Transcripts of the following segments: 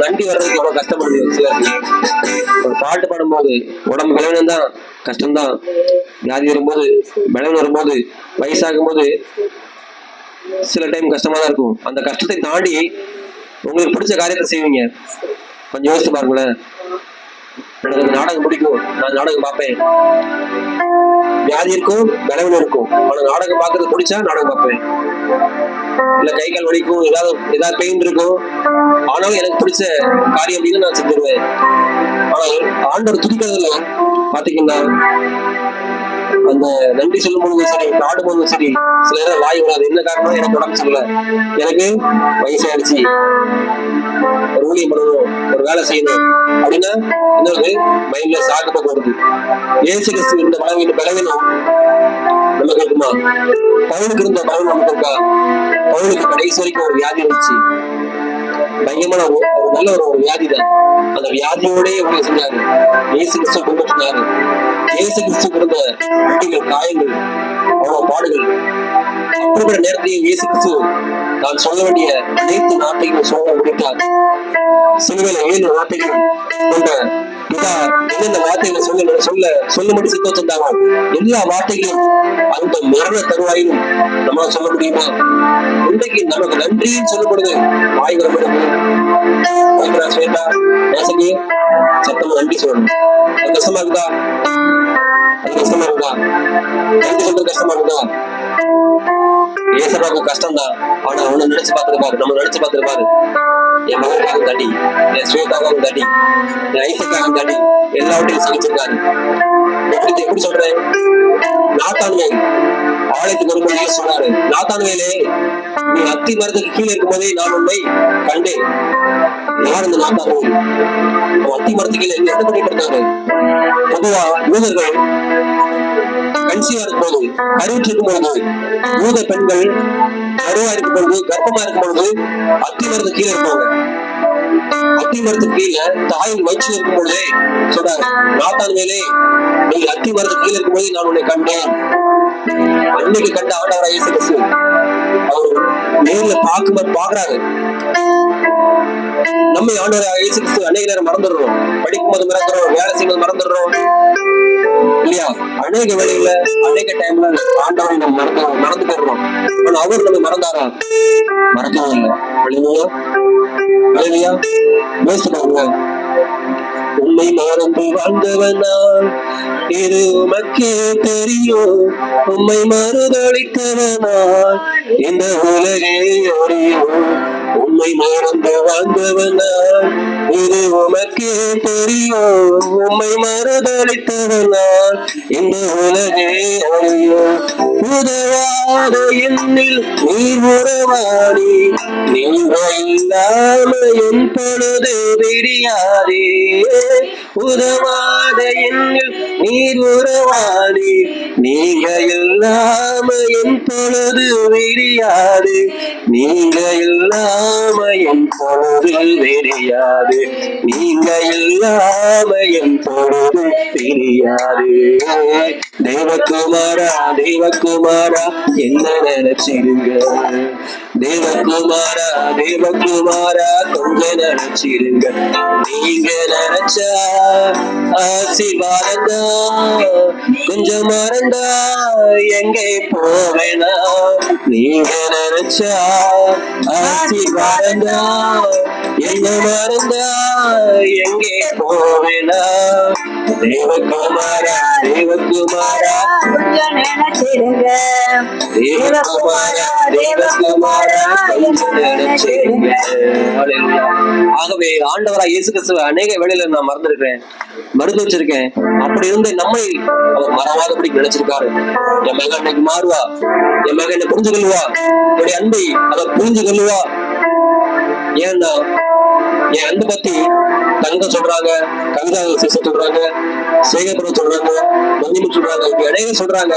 நன்றி வர்றதுக்கு எவ்வளவு கஷ்டப்படுது ஒரு பாட்டு பாடும்போது உடம்பு பலவீனம் தான் கஷ்டம்தான். வியாதி வரும்போது பலவீனம் வரும்போது வயசாகும் போது சில டைம் கஷ்டமா தான் இருக்கும். அந்த கஷ்டத்தை தாண்டி உங்களுக்கு பிடிச்ச காரியத்தை செய்வீங்க. கொஞ்சம் யோசிச்சு பாருங்களேன். எனக்கு நாடகம் பிடிக்கும். நான் நாடகம் பார்ப்பேன். வியாதி இருக்கும்? பலவீனம் இருக்கும். ஆனா நாடகம் பார்க்கறது பிடிச்சா நாடகம் பார்ப்பேன். இல்ல கை கால் வலிக்கும். ஏதாவது ஏதாவது பெயின் இருக்கும். ஆனாலும் எனக்கு பிடிச்ச காரியம் அப்படின்னு நான் செஞ்சிருவேன். ஆனால் ஆண்டவர் துடிக்கிறதுல பாத்தீங்கன்னா அந்த நன்றி சொல்லும் போதும் சரி பாடும் போதும் சரி சில நேரம் வாய் வராது என்ன காரணம் எனக்கு உடம்பு சொல்லல எனக்கு வயசாயிடுச்சு. ஒரு ஊழியம் பண்ணணும் ஒரு வேலை செய்யணும் அப்படின்னா இன்னொரு மைண்ட்ல சாக்கு வருது ஏசு கிறிஸ்து இந்த பலவீனம் பலவீனம் நமக்கு இருக்குமா பவுனுக்கு இருந்த பலவீனம் நமக்கு இருக்கா? பவுனுக்கு கடைசி வரைக்கும் ஒரு வியாதி இருந்துச்சு. பயங்கரமான ஒரு ஒரு நல்ல ஒரு வியாதி தான் அந்த வியாதியோடய உங்களை செஞ்சாங்க இயேசு கிறிஸ்து பின்பற்றினாரு இயேசு கிறிஸ்து கொடுத்த காயங்கள் அவ்வளவு பாடுகள். அப்படிப்பட்ட நேரத்தையும் இயேசு கிறிஸ்து நான் சொல்ல வேண்டிய அனைத்து நாட்டையும் சொல்ல முடித்தார் சிலுவையில் ஏழு நாட்டையும் கொண்ட பிதா என்னென்ன வார்த்தைகளை சொல்ல சொல்ல சொல்லும்படி சித்தம் எல்லா வார்த்தைகளும் அந்த மரண தருவாயிலும் நம்மளால சொல்ல முடியுமா? இன்றைக்கு நமக்கு நன்றின்னு சொல்லப்படுது. வாய் வரப்படுது பயப்படா ஸ்வேதா நேசனி சத்தமா நன்றி சொல்லணும். அது கஷ்டமா இருக்குதா அது கஷ்டமா இருக்குதா நன்றி சொல்றது கஷ்டமா இருக்குதா ஏசப்பாவுக்கு கஷ்டம் தான் ஆனா அவனை நினைச்சு பார்த்திருப்பாரு. நம்ம நினைச்சு பார்த்திருப்பாரு. என் மகனுக்காக தடி என் ஸ்வேதாக்காக தடி என் ஐசக்காவும் தடி எல்லாவற்றையும் சகிச்சிருக்காரு எப்படி எப்படி சொல்றேன் நாத்தான்வேல் ஆலயத்துக்கு வரும்போது சொன்னாரு? நாத்தான் வேலே நீ அத்தி மரத்துக்கு கீழே இருக்கும்போதே நான் உன்னை கண்டேன். யார் இந்த நாத்தான் அவன் அத்தி மரத்துக்கு கீழே என்ன பண்ணிட்டு இருக்காங்க? பொதுவா யூதர்கள் கன்சீவா இருக்கும்போது கருவுற்று இருக்கும்போது யூத பெண்கள் கருவா இருக்கும் பொழுது கர்ப்பமா இருக்கும் பொழுது அத்தி மரத்துக்கு கீழே இருப்பாங்க. அத்தி மரத்துக்கு கீழே தாயின் வயிற்றில் இருக்கும் பொழுதே சொல்றாங்க நாத்தான் மேலே நீ அத்தி மரத்துக்கு கீழே இருக்கும்போது நான் உன்னை கண்டேன். அன்னைக்கு கண்ட ஆண்டவரா இயேசு கிறிஸ்து. அவர் நேர்ல பார்க்கும்போது பாக்குறாரு நம்ம ஆண்டவராக இயேசு கிறிஸ்து அநேக நேரம் மறந்துடுறோம். படிக்கும்போது மறந்துடுறோம். வேலை செய்யும்போது மறந்துடுறோம். இல்லையா? அநேக வேலையில அநேக டைம்ல ஆண்டவரை நம்ம மறந்து மறந்து போடுறோம் ஆனா அவர் நம்ம மறந்தாரா? மறக்கவும் இல்லை. அழிமையா அழிமையா யோசிச்சு உண்மை மறந்து வாழ்ந்தவனா இது உமக்கே தெரியும். உண்மை மறுதளித்தவனா இந்த உலகே அறியும். உண்மை மறந்து வாழ்ந்தவனா இது உமக்கே தெரியும். உண்மை மறுதளித்தவனா இந்த உலகே அறியும். உதவாத எண்ணில் நீர் உறவாடி நீங்கள் இல்லாம என் பொழுது விடியாதே. உதவாத எண்ணில் நீர் உறவாடி நீங்க இல்லாம என் பொழுது விடியாது. நீங்க இல்லாம என் பொழுது தெரியாது. நீங்க இல்லாம பொழுது தெரியாது. தேவகுமாரா தேவகுமாரா என்ன நினைச்சிருங்க? தேவகுமாரா தேவகுமாரா கொஞ்சம் நினைச்சிருங்க. நீங்க நினைச்சா ஆசீர்வாதந்தா கொஞ்சம் மறந்தா எங்கே போவேனா? நீங்க நினைச்சா ஆசீர்வாதந்தா என்ன மறந்தா எங்கே போவேனா? தேவகுமாரா தேவகுமாரா. தேவகுமாரா தேவகுமாரா ஆகவே ஆண்டவரா இயேசு கிறிஸ்துவ அநேக வேளையில நான் மறந்துருக்கிறேன் மருந்து வச்சிருக்கேன். அப்படி இருந்து நம்மை அவர் மறவாதபடி நினைச்சிருக்காரு. என் மகன் இன்னைக்கு மாறுவா என் மகன் என்ன புரிஞ்சு கொள்வா என்னுடைய அன்பை அதை புரிஞ்சு கொள்வா ஏன்னா என் அன்பு பத்தி தங்க சொல்றாங்க கவிதா சிஸ்டர் சொல்றாங்க சேகர்புரம் சொல்றாங்க மந்திமு சொல்றாங்க இப்படி இடையில சொல்றாங்க.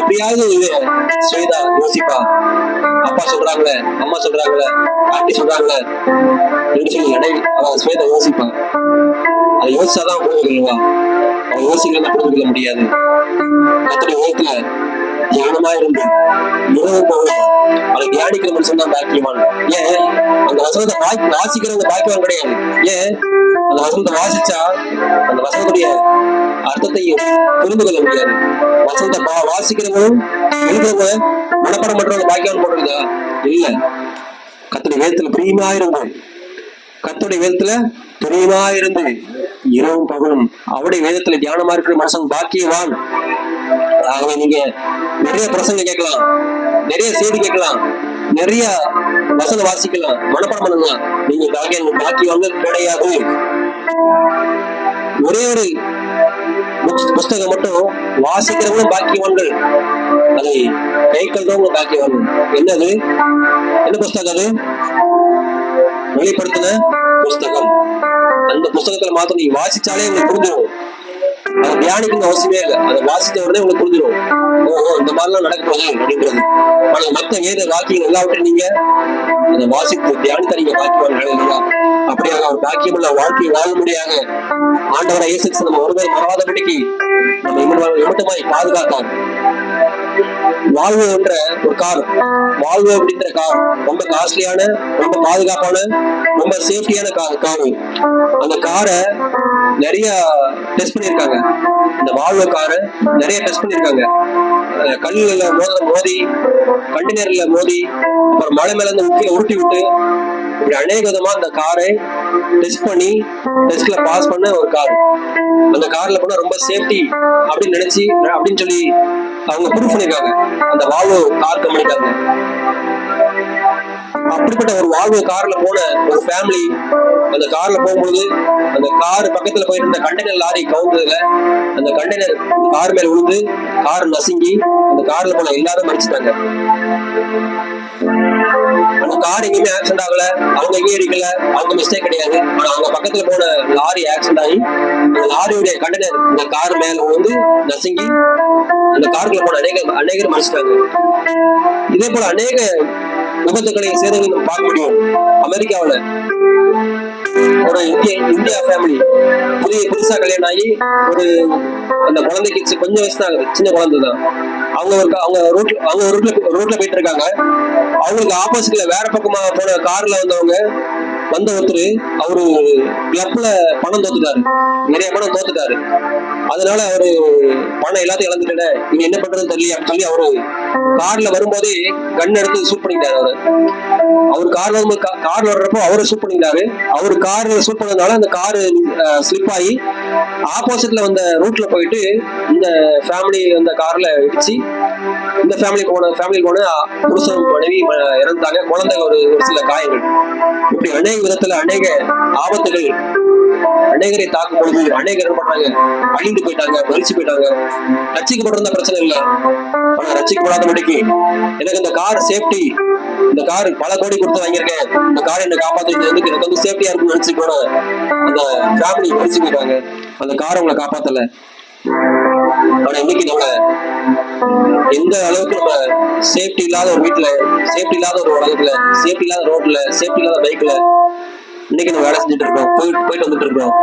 எப்படியாவது இது ஸ்வேதா யோசிப்பா. அப்பா சொல்றாங்களே அம்மா சொல்றாங்களே பாட்டி சொல்றாங்களே. என்று சொல்லி இடை அவன் ஸ்வேதா யோசிப்பா. அதை யோசிச்சாதான் புரிஞ்சு கொள்வா அவன் யோசிக்கலாம் புரிஞ்சு கொள்ள முடியாது. அத்தனை ஓத்துல தியானமா இருந்து இரவு பகலும் அதை தியானிக்கிற மனுஷன் தான் பாக்கியவான். ஏன்? அந்த வசனத்தை வாய் வாசிக்கிறவங்க பாக்கியவான் கிடையாது. ஏன்? அந்த வசனத்தை வாசிச்சா அந்த வசனத்துடைய அர்த்தத்தையும் புரிந்து கொள்ள முடியாது. வசனத்தை பா- வாசிக்கிறவங்களும் எழுதுறவங்க மனப்படம் பண்றவங்க பாக்கியவான் போடுறதா இல்ல. கத்துடைய வேதத்துல பிரியமா இருந்து கத்துடைய வேதத்துல பிரியமா இருந்து இரவும் பகலும். அவருடைய வேதத்துல தியானமா இருக்கிற மனுஷன் பாக்கியவான். ஆகவே நீங்க நிறைய பிரசங்க கேட்கலாம். நிறைய செய்தி கேட்கலாம். நிறைய வசன வாசிக்கலாம். மனப்பாடம் பண்ணலாம் நீங்க பாக்கியம் பாக்கியவாங்க கிடையாது. ஒரே ஒரு புஸ்தகம் மட்டும் வாசிக்கிறவங்களும் பாக்கியவான்கள். அதை கைக்கொள்றவங்க பாக்கியவான்கள். என்னது? என்ன புஸ்தகம் அது? வெளிப்படுத்தின புஸ்தகம். அந்த புஸ்தகத்துல மாத்திரம் நீங்க வாசிச்சாலே உங்களுக்கு புரிஞ்சிடும் அதை தியானிக்கணும் அவசியமே இல்லை. அதை வாசித்த உடனே உங்களுக்கு புரிஞ்சிடும் ஓஹோ இந்த மாதிரிலாம் நடக்க போகுது அப்படின்றது. ஆனா மத்த வேத வாக்கியம் எல்லாவற்றையும் நீங்க அதை வாசித்து தியானித்த நீங்க பாக்கியவான்கள் இல்லையா அப்படியாக ஒரு பாக்கியமுள்ள வாழ்க்கையை வாழும்படியாக ஆண்டவரை இயேசு நம்ம ஒருவர் மறவாதபடிக்கு நம்ம இன்னும் இம்மட்டுமாய் பாதுகாத்தார். வால்வோ என்ற ஒரு கார் வால்வோ அப்படின்ற கார் ரொம்ப காஸ்ட்லியான ரொம்ப பாதுகாப்பான ரொம்ப சேஃப்டியான கார் காரு அந்த காரை நிறைய டெஸ்ட் பண்ணியிருக்காங்க. இந்த வால்வோ காரை நிறைய டெஸ்ட் பண்ணியிருக்காங்க. கல்லுல மோத மோதி கண்டெய்னர்ல மோதி அப்புறம் மலை மேல இருந்து கீழே உருட்டி விட்டு இப்படி அநேக விதமா அந்த காரை டெஸ்ட் பண்ணி டெஸ்ட்ல பாஸ் பண்ண ஒரு கார் அந்த கார்ல போனா ரொம்ப சேஃப்டி அப்படின்னு நினைச்சு அப்படின்னு சொல்லி அவங்க ப்ரூவ் பண்ணிருக்காங்க. அந்த வால்வோ கார் கம்பெனிக்காரங்க அப்படிப்பட்ட ஒரு வால்வோ கார்ல போன ஒரு ஃபேமிலி அந்த கார்ல போகும்போது அந்த கார் பக்கத்துல போயிட்டு இருந்த கண்டெய்னர் லாரி கவுந்ததுல அந்த கண்டெய்னர் கார் மேல விழுந்து கார் நசுங்கி அந்த கார்ல போன எல்லாரும் மறிச்சிட்டாங்க. அந்த கார் எங்கேயுமே ஆக்சிடென்ட் ஆகல. அவங்க எங்கேயும் அடிக்கல அவங்க மிஸ்டேக் கிடையாது. ஆனா அவங்க பக்கத்துல போன லாரி ஆக்சிடென்ட் ஆகி அந்த லாரியுடைய கண்டெய்னர் அந்த கார் மேல விழுந்து நசுங்கி அந்த காருக்குள்ள போன அநேக அநேகர் மறிச்சிட்டாங்க. இதே போல அநேக விபத்துக்களை சேதங்களை பார்க்க முடியும். அமெரிக்காவுல ஒரு இந்திய இந்தியா ஃபேமிலி புதிய புதுசா கல்யாணம் ஆகி ஒரு அந்த குழந்தைக்கு கொஞ்சம் வயசு தான் ஆகுது. சின்ன குழந்தை தான். அவங்க ஒரு அவங்க ரோட்ல அவங்க ரோட்ல ரோட்ல போயிட்டு இருக்காங்க. அவங்களுக்கு ஆப்போசிட்ல வேற பக்கமா போன கார்ல வந்தவங்க வந்த ஒருத்தர் அவரு கிளப்ல பணம் தோத்துட்டாரு. நிறைய பணம் தோத்துட்டாரு. அதனால அவரு பணம் எல்லாத்தையும் இழந்துட்டேன். இனி என்ன பண்றதுன்னு தெரியல அப்படின்னு சொல்லி அவரு கார்ல வரும்போதே கண் எடுத்து ஷூட் பண்ணிட்டாரு அவரு. அவர் கார் வரும்போது கார் கார்ல வர்றப்போ அவரை ஷூட் பண்ணிட்டாரு. அவர் கார் ஷூட் பண்ணதுனால அந்த கார் ஸ்லிப் ஆகி ஆப்போசிட்ல வந்த ரூட்ல போயிட்டு இந்த ஃபேமிலி அந்த கார்ல இடிச்சு இந்த ஃபேமிலி போன ஃபேமிலி போன புருஷன் மனைவி ம- இறந்தாங்க குழந்தை ஒரு ஒரு சில காயங்கள். இப்படி அநேக விதத்துல அநேக ஆபத்துகள் அநேகரை தாக்கும் பொழுது அநேகர் என்ன பண்ணாங்க? அழிந்து போயிட்டாங்க மறிச்சு போயிட்டாங்க. ரட்சிக்கப்பட்டிருந்த பிரச்சனை இல்லை. ஆனா ரட்சிக்கப்படாதபடிக்கு எனக்கு இந்த கார் சேஃப்டி இந்த கார் பல கோடி கொடுத்து வாங்கியிருக்கேன். இந்த கார் என்ன காப்பாத்துறது வந்து எனக்கு வந்து சேஃப்டியா இருக்குன்னு நினைச்சு கூட அந்த ஃபேமிலி மறிச்சு போயிட்டாங்க. அந்த கார் உங்களை காப்பாத்தல. ஆனா இன்னைக்கு நம்ம எந்த அளவுக்கு நம்ம சேஃப்டி இல்லாத ஒரு வீட்டுல சேஃப்டி இல்லாத ஒரு உலகத்துல சேஃப்டி இல்லாத ரோட்ல சேஃப்டி இல்லாத பைக்ல இன்னைக்கு நம்ம வேலை செஞ்சுட்டு இருக்கோம். போயிட்டு போயிட்டு வந்துட்டு இருக்கோம்.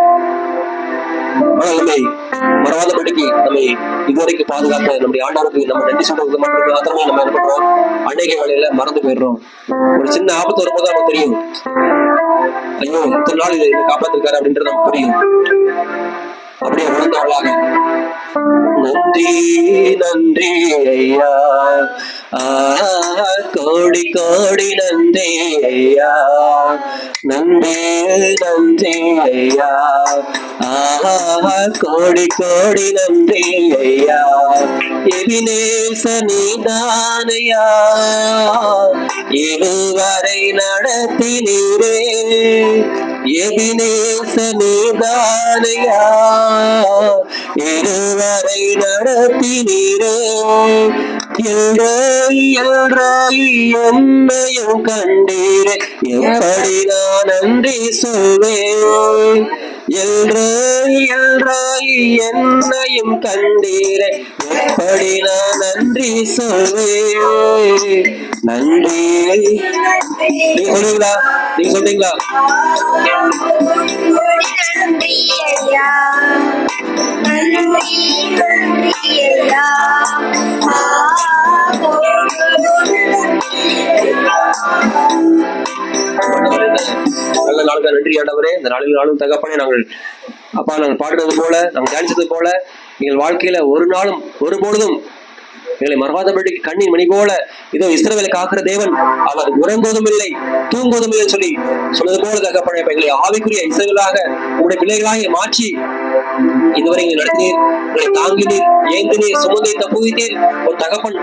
ஆனா நம்மை மறவாதபடிக்கு நம்மை இதுவரைக்கும் பாதுகாத்த நம்முடைய ஆண்டாருக்கு நம்ம நன்றி சொல்ற விதமா இருக்கு. மாத்திரமே நம்ம என்ன பண்றோம்? அன்னைக்கு வேலையில மறந்து போயிடுறோம். ஒரு சின்ன ஆபத்து வரும்போது நமக்கு தெரியும். ஐயோ இத்தனை நாள் இதை காப்பாத்திருக்காரு அப்படின்றது நமக்கு புரியும். அப்படியே உணர்ந்தவர்களாக நன்றி நன்றி ஐயா. ஆ, கோடி கோடி நன்றி ஐயா. நன்றி நன்றி ஐயா. ஆஹா கோடி கோடி நன்றி ஐயா. எபினேச நீதானையா. இதுவரை நடத்தினீரே. எபினேச நீதானையா இதுவரை நடத்தினீரே என்னையும் கண்டீரே எப்படி நான் நன்றி சொல்வேன்? எல்ரே எல்ராயி என்னையும் கண்டீரே எப்படி நான் நன்றி சொல்வேன் நன்றி நீங்க சொல்றீங்களா நீங்க சொல்றீங்களா Thank you. நாளுக்கு நன்றி ஆண்டவரே. இந்த நாளில் நாளும் தகப்பனே நாங்கள் அப்பா நாங்கள் பாடுறது போல நாங்கள் தியானித்தது போல எங்கள் வாழ்க்கையில ஒரு நாளும் ஒரு பொழுதும் எங்களை மறவாதபடி கண்ணின் மணி போல இதோ இஸ்ரவேலை காக்கிற தேவன் அவர் உறங்குவதும் இல்லை தூங்குவதும் இல்லை சொல்லி சொன்னது போல தகப்பனே எங்களை ஆவிக்குரிய இசைகளாக உங்களுடைய பிள்ளைகளாக மாற்றி இதுவரை எங்களை நடத்தினீர் எங்களை தாங்கினீர் ஏந்தினீர் சுமந்தீர் தப்புவித்தீர். ஒரு தகப்பன்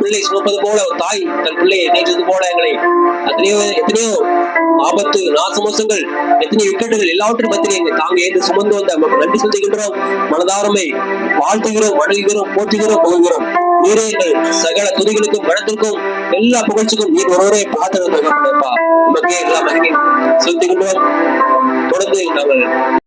பிள்ளை சுமப்பது போல ஒரு தாய் தன் பிள்ளையை நேற்றது போல எங்களை எத்தனையோ எத்தனையோ ஆபத்து நாசமோசங்கள் எத்தனை விக்கெட்டுகள் எல்லாவற்றையும் மத்தியில் எங்களை தாங்க ஏந்து சுமந்து வந்த நன்றி சொல்லுகின்றோம். மனதாரமை வாழ்த்துகிறோம் வணங்குகிறோம் போற்றுகிறோம் புகழ்கிறோம். நீரே எங்கள் சகல துதிகளுக்கும் மனத்திற்கும் எல்லா புகழ்ச்சிக்கும் நீர் ஒருவரே பார்த்து தகப்பனப்பா உமக்கே எல்லா மகிழ்ச்சி செலுத்துகின்றோம். தொடர்ந்து நாங்கள்